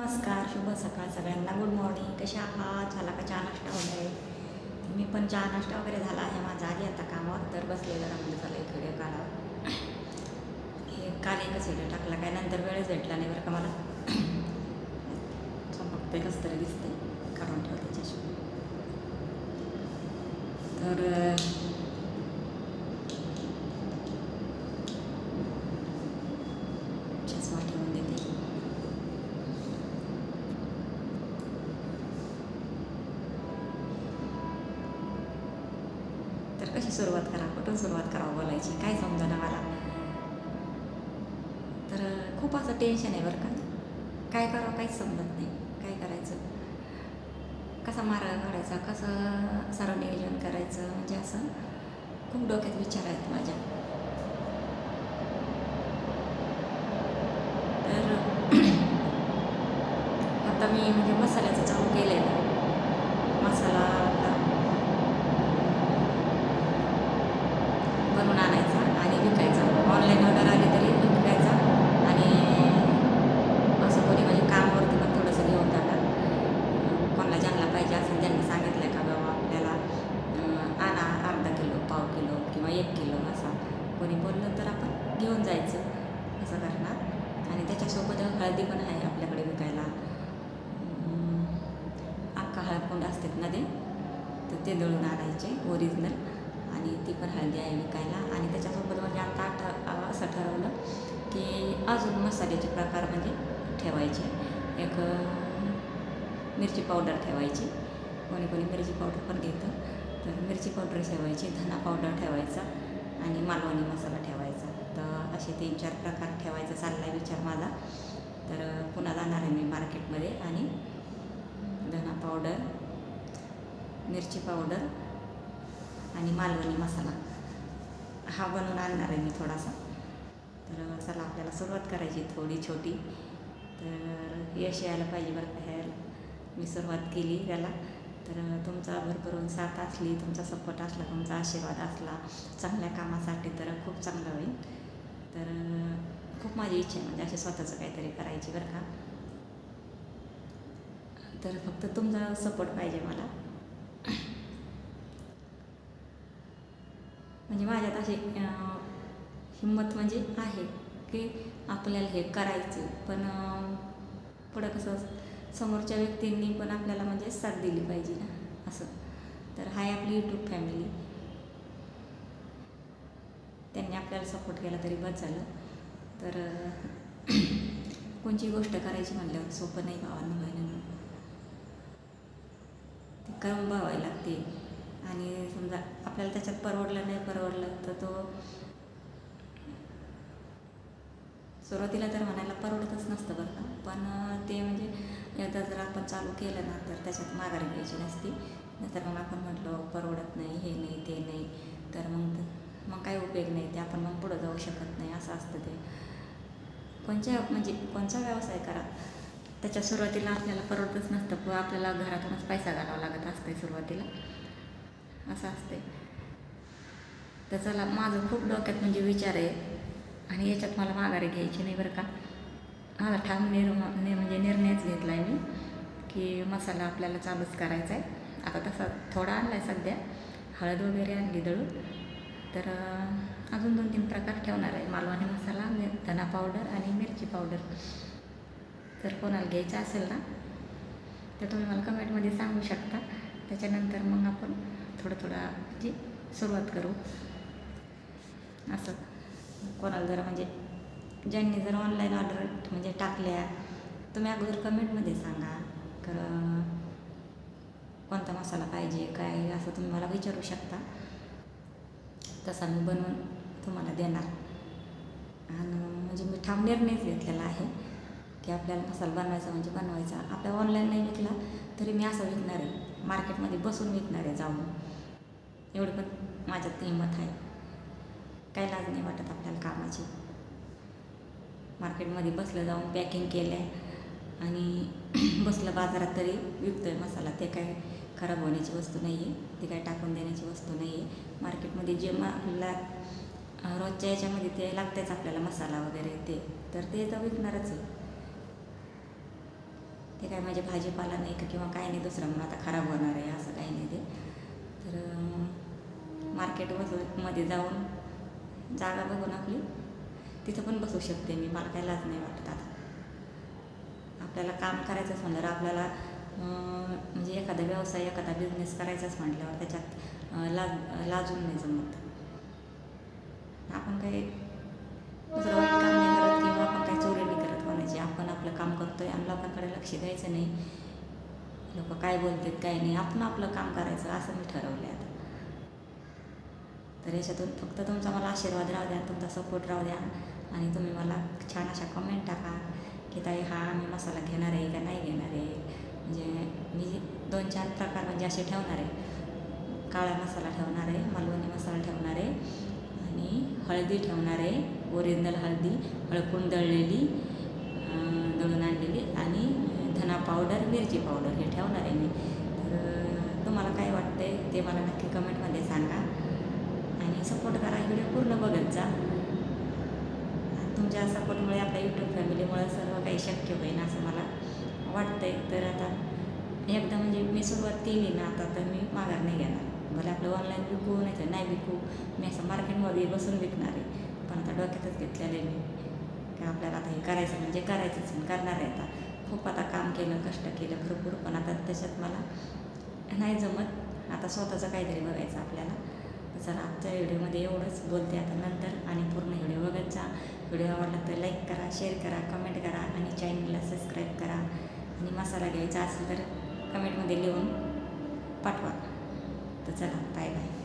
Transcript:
नमस्कार शुभ सकाळ सगळ्यांना. गुड मॉर्निंग कसे आहात? झाला का चहा नाश्ता वगैरे? मी पण चहा नाश्ता वगैरे झाला आहे माझा. आली आता कामावर तर बसलेलं जरा झालं एक व्हिडिओ काढा हे काल एकच व्हिडिओ टाकला. काय नंतर वेळच भेटला नाही बरं का मला. फक्त कसं तरी दिसते काढून ठेव त्याच्याशी तर अं, चष्मा ठेवून देते तर कशी सुरुवात करा? कुठून सुरुवात करावं बोलायची? काय समजा मला तर खूप असं टेन्शन आहे बरं का. काय करावं काहीच समजत नाही. काय करायचं? कसा मार्ग काढायचा कसं सारं नियोजन करायचं? म्हणजे असं खूप डोक्यात विचार आहेत माझ्या. तर आता मी म्हणजे मसाल्याचं चालू केलेलं मसाला आपला बनवून आणायचा आणि विकायचा ऑनलाईन ऑर्डर आली तरी विकायचा आणि असं कोणी म्हणजे कामावरती पण थोडंसं घेऊन जाणार अं, कोणाला ज्यांना पाहिजे असेल त्यांनी सांगितलं का बाबा आपल्याला? आणा अर्धा किलो पाव किलो किंवा एक किलो असा. कोणी बोललं तर आपण घेऊन जायचं असं करणार. आणि त्याच्यासोबत हळदी पण आहे आपल्याकडे विकायला. अख्खा हळदकुंड असतात ना ते? तर ते दळून आणायचे ओरिजिनल आणि ती पण हळदी आहे विकायला. आणि त्याच्यासोबत म्हणजे आता असं ठरवलं की अजून मसाल्याचे प्रकार म्हणजे ठेवायचे. मिरची पावडर ठेवायची. कोणी कोणी मिरची पावडर पण घेतं. तर मिरची पावडर ठेवायची धना पावडर ठेवायचा आणि मालवणी मसाला ठेवायचा. तर असे तीन चार प्रकार ठेवायचा चालला विचार माझा. तर पुन्हा जाणार आहे मी मार्केटमध्ये आणि धना पावडर मिरची पावडर आणि मालवणी मसाला. हा बनवून आणणार आहे मी थोडासा. तर चला आपल्याला सुरुवात करायची थोडी छोटी. तर यश यायला पाहिजे बरं का ह्याला मी सुरुवात केली त्याला. तर तुमचा भरभरून साथ असली तुमचा सपोर्ट असला तुमचा आशीर्वाद असला चांगल्या कामासाठी तर खूप चांगलं होईल. तर खूप माझी इच्छा आहे म्हणजे असे स्वतःचं काहीतरी करायची बरं का. तर फक्त तुमचा सपोर्ट पाहिजे मला. म्हणजे माझ्यात अशी हिंमत म्हणजे आहे की आपल्याला हे करायचं पण पुढं कसं समोरच्या व्यक्तींनी पण आपल्याला म्हणजे साथ दिली पाहिजे ना असं. तर हाय आपली यूट्यूब फॅमिली त्यांनी आपल्याला सपोर्ट केला तरी बस झालं. तर कोणची गोष्ट करायची म्हणल्यावर सोपं नाही भावांना बहिणींना ते कर्म भावावी लागते. आणि समजा आपल्याला त्याच्यात परवडलं नाही परवडलं तर तो सुरुवातीला तर म्हणायला परवडतच नसतं बरं का. पण ते म्हणजे एकदा जर आपण चालू केलं ना तर त्याच्यात माघार घ्यायची नसती. नंतर मग आपण म्हटलं परवडत नाही हे नाही ते नाही. तर मग मग काय उपयोग नाही ते आपण मग पुढं जाऊ शकत नाही असं असतं ते. कोणत्या म्हणजे कोणचा व्यवसाय करा? त्याच्या सुरुवातीला आपल्याला परवडतच नसतं पण आपल्याला घरातूनच पैसा घालावा लागत असते सुरुवातीला. असं असते तर चला माझं खूप डोक्यात म्हणजे विचार आहे. आणि याच्यात मला माघारी घ्यायची नाही बरं का. हा ठाम निर नि- म्हणजे निर्णयच घेतला आहे मी की मसाला आपल्याला चालूच करायचा आहे. आता तसा थोडा आणला आहे सध्या. हळद वगैरे आणली दळून. तर अजून दोन तीन प्रकार ठेवणार आहे. मालवणी मसाला धना पावडर आणि मिरची पावडर. जर कोणाला घ्यायचं असेल ना तर तुम्ही मला कमेंटमध्ये सांगू शकता. त्याच्यानंतर मग आपण थोडं थोडं म्हणजे सुरुवात करू. असं. कोणाला जरा म्हणजे ज्यांनी जर ऑनलाईन ऑर्डर म्हणजे टाकल्या तुम्ही अगोदर कमेंटमध्ये सांगा तर कोणता मसाला पाहिजे काय असं तुम्ही मला विचारू शकता? तसा मी बनवून तुम्हाला देणार. आणि म्हणजे मी ठाम निर्णयच घेतलेला आहे की आपल्याला मसाला बनवायचा म्हणजे बनवायचा. आपल्या ऑनलाईन नाही विकला तरी मी असं विकणार आहे. मार्केटमध्ये बसून विकणार आहे जाऊन. एवढी पण माझ्यात हिंमत आहे. काही लाज नाही वाटत आपल्याला कामाची. मार्केटमध्ये बसलं जाऊन पॅकिंग केलं आहे आणि बसलं बाजारात तरी विकतो आहे मसाला. ते काय खराब होण्याची वस्तू नाही आहे ती काय टाकून देण्याची वस्तू नाही आहे मार्केटमध्ये जे मा आपल्याला रोजच्या याच्यामध्ये ते लागतेच आपल्याला मसाला वगैरे ते. तर ते तर विकणारच आहे. ते काय माझे भाजीपाला नाही का किंवा काय नाही दुसरं मग आता खराब होणार आहे असं काही नाही ते. तर मार्केटमध्ये जाऊन जागा बघून आपली तिथं पण बसू शकते मी मला काही लाज नाही वाटत आता. आपल्याला काम करायचंच म्हणलं आपल्याला म्हणजे एखादा व्यवसाय एखादा बिझनेस करायचाच म्हटल्यावर त्याच्यात लाज लाजून नाही जमत. आपण काही दुसरं वाईट काम नाही करत किंवा आपण काही चोरी नाही करत कोणाची. आपण आपलं काम करतोय आणि लोकांकडे लक्ष द्यायचं नाही. लोक काय बोलतात काय नाही. आपण आपलं काम करायचं असं मी ठरवलं आता. तर याच्यातून फक्त तुमचा मला आशीर्वाद राहू द्या तुमचा सपोर्ट राहू द्या. आणि तुम्ही मला छान अशा कमेंट टाका की ताई हा मी मसाला घेणार आहे का नाही घेणार आहे? म्हणजे मी दोन चार प्रकार म्हणजे असे ठेवणार आहे. काळा मसाला ठेवणार आहे मालवणी मसाला ठेवणार आहे. आणि हळदी ठेवणार आहे ओरिजिनल हळदी हळकून दळलेली दळून आणलेली आणि धना पावडर मिरची पावडर हे ठेवणार आहे मी. तर तुम्हाला काय वाटतंय ते मला नक्की कमेंटमध्ये सांगा. आणि सपोर्ट करा. व्हिडिओ पूर्ण बघत जा. तुमच्या सपोर्टमुळे आपल्या यूट्यूब फॅमिलीमुळे सर्व काही शक्य होईल असं मला वाटतंय. तर आता एकदा म्हणजे मी सुरुवात केली ना आता तर मी माघार नाही घेणार. भले आपलं ऑनलाईन विकू नाही तर नाही विकू मी असं मार्केटमध्ये बसून विकणार आहे. पण आता डोक्यातच घेतलेलं आहे मी. की आपल्याला आता हे करायचं म्हणजे करायचंच आणि करणार आहे आता. खूप आता काम केलं कष्ट केलं भरपूर. पण आता त्याच्यात मला नाही जमत. आता स्वतःचं काहीतरी बघायचं आपल्याला. चला आजच्या व्हिडिओमध्ये एवढंच बोलते आता नंतर आणि पूर्ण व्हिडिओ बघत जा. व्हिडिओ आवडला तर लाईक करा शेअर करा कमेंट करा आणि चॅनलला सबस्क्राईब करा. आणि मसाला घ्यायचा असेल तर कमेंटमध्ये लिहून पाठवा. तर चला बाय बाय